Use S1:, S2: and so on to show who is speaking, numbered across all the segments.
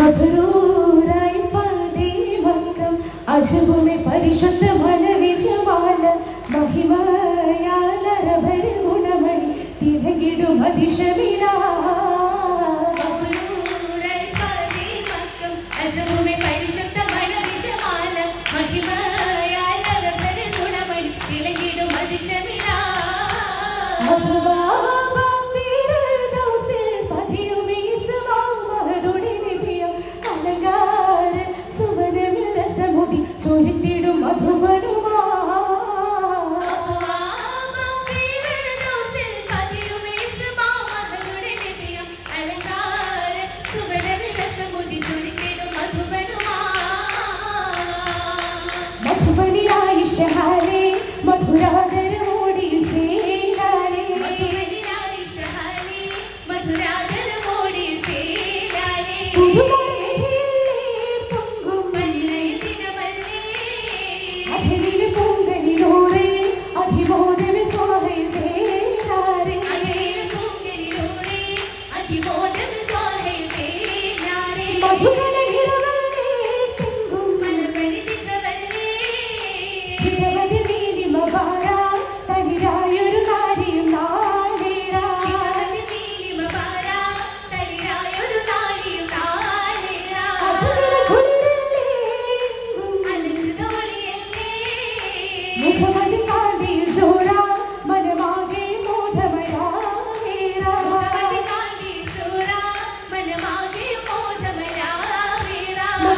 S1: മധുരൂരായി പതിവക്കം അശുഭമേ പരിശുദ്ധ മനവിജമാല മഹിമയാലരഭരി ഗുണമണി. തിരകിടും അതിശമി ശഹാലേ മധുരാധര മോടിയിൽ ചേലാലേ
S2: മധുരാധര മോടിയിൽ ചേലാലേ
S1: പൊങ്കും
S2: ദിനമല്ലേ
S1: അഖിലിന് പൊങ്കനിലൂടെ അഭിബോധമിൽ പോകയിൽ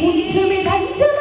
S2: പുഞ്ചമിതച്ചു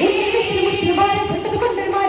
S2: തിരുമുഖ്യമാരെ
S1: ചെണ്ടത് കൊണ്ടൊരുമാ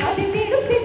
S2: Ada
S1: di